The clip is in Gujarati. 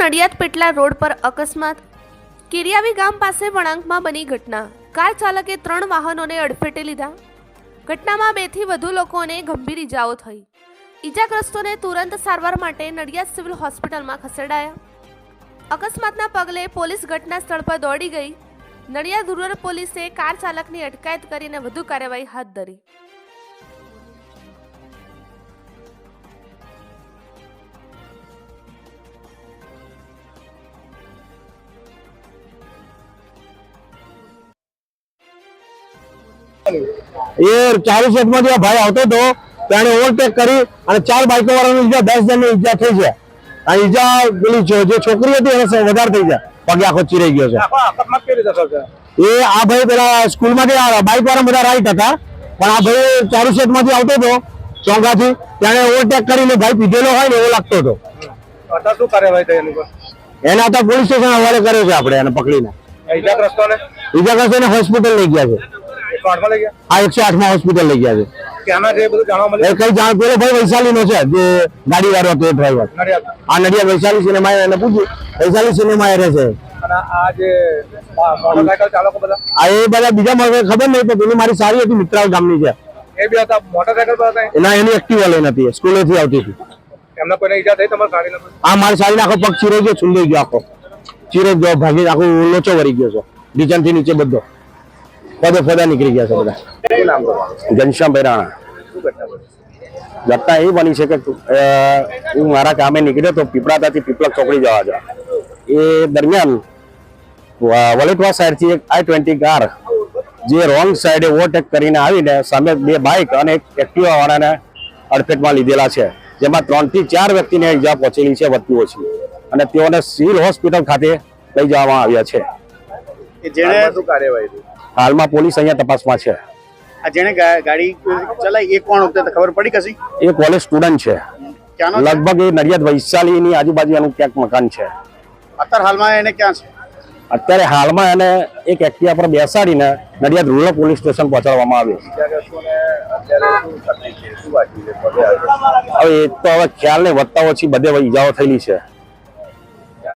નડિયાદ પેટલા રોડ પર અકસ્માત. કિરિયાવી ગામ પાસે વળાંકમાં બની ઘટના. કાર ચાલકે ત્રણ વાહનોને અડફેટે લીધા. ઘટનામાં બેથી વધુ લોકોને ગંભીર ઈજાઓ થઈ. ઈજાગ્રસ્તોને તુરંત સારવાર માટે નડિયાદ સિવિલ હોસ્પિટલમાં ખસેડાયા. અકસ્માતના પગલે પોલીસ ઘટના સ્થળ પર દોડી ગઈ. નડિયાદ રૂરલ પોલીસે કાર ચાલકની અટકાયત કરીને વધુ કાર્યવાહી હાથ ધરી. એ ચાલુ સેટમાંથી ભાઈ આવતો હતો તેને ઓવરટેક કરી અને ચાર બાઇકો વાળાને ઈજા દસ જણને ઈજા થઈ છે. આ ઈજા પેલી જે છોકરી હતી એને વધારે થઈ છે. પગે આખો ચીરાઈ ગયો છે. એ આ ભાઈ પેલા સ્કૂલમાંથી બાઇક વાળા બધા રાઈટ હતા. પણ આ ભાઈ ચાલુ સેટમાંથી આવતો હતો ચોંગાથી તેને ઓવરટેક કરીને ભાઈ પીધેલો હોય ને એવો લાગતો હતો. એના શું કાર્યવાહી થઈ એની પર? એને आता પોલીસ સ્ટેશન હવાલે કર્યો છે આપણે એને પકડીને. ઈજાગ્રસ્તોને? ઈજાગ્રસ્તોને હોસ્પિટલ લઈ ગયા છે. એકસો આઠમાં લઈ ગયા? આ એકસો આઠમાં હોસ્પિટલ લઈ ગયા છે. ત્યાંના જે બધું જાણવા એ મળ્યું કઈ જાણ પેલો ભાઈ વૈશાલીનો છે જે ગાડી વાળો હતો એ ડ્રાઈવર આ નડિયાદ વૈશાલી સિનેમા એને પૂછ્યું વૈશાલી સિનેમા એ રહે છે આ એ બધા બીજા મને ખબર નહીં પણ પેલી મારી સારી હતી મિત્રાલ ગામની છે. એ બી હતા મોટરસાયકલ પર હતા એના એની એક્ટિવા લઈ નથી સ્કૂલેથી આવતી હતી. એમને કોઈને ઈજા થઈ તમારે સારી કોઈ? આ મારી સારી આખો પગ ચીરો ગયો છુંદાઈ ગયો આખો. ચીરો ગયો ભાગી આખો લોચો વળી ગયો છે. ડીચનથી નીચે બધો. પદે ફદા નીકળી ગયા છે બધા. ઘનશ્યામભાઈ રાણા. ઘટના એ બની છે કે હું મારા કામે નીકળ્યો તો પીપળાતાથી પીપળક ચોકડી જવા છે એ દરમિયાન વલેટવા સાઈડથી એક આઈ ટ્વેન્ટી કાર જે રોંગ સાઈડે ઓવરટેક કરીને આવીને સામે બે બાઇક અને એક એક્ટિવા વાળાને અડફેટમાં લીધેલા છે. જેમાં ત્રણથી ચાર વ્યક્તિને ઇજા પહોંચેલી છે વધતી ઓછી. અને તેઓને સિવિલ હોસ્પિટલ ખાતે લઈ જવામાં આવ્યા છે. જેણે શું કાર્યવાહી હાલમાં પોલીસ અહીંયા તપાસમાં છે. આ જેણે ગાડી ચલાવી એ કોણ વખતે? ખબર પડી કશી? એ કોલેજ સ્ટુડન્ટ છે. લગભગ એ નડિયાદ વૈશાલીની આજુબાજુ એનું ક્યાંક મકાન છે. અત્યારે હાલમાં એને ક્યાં છે? અત્યારે હાલમાં એને એક એક્ટિવા પર બેસાડીને નડિયાદ રૂરલ પોલીસ સ્ટેશન પહોંચાડવામાં આવ્યું? હવે એ તો હવે ખ્યાલ ને વધતા ઓછી બધે ઈજાઓ થયેલી છે.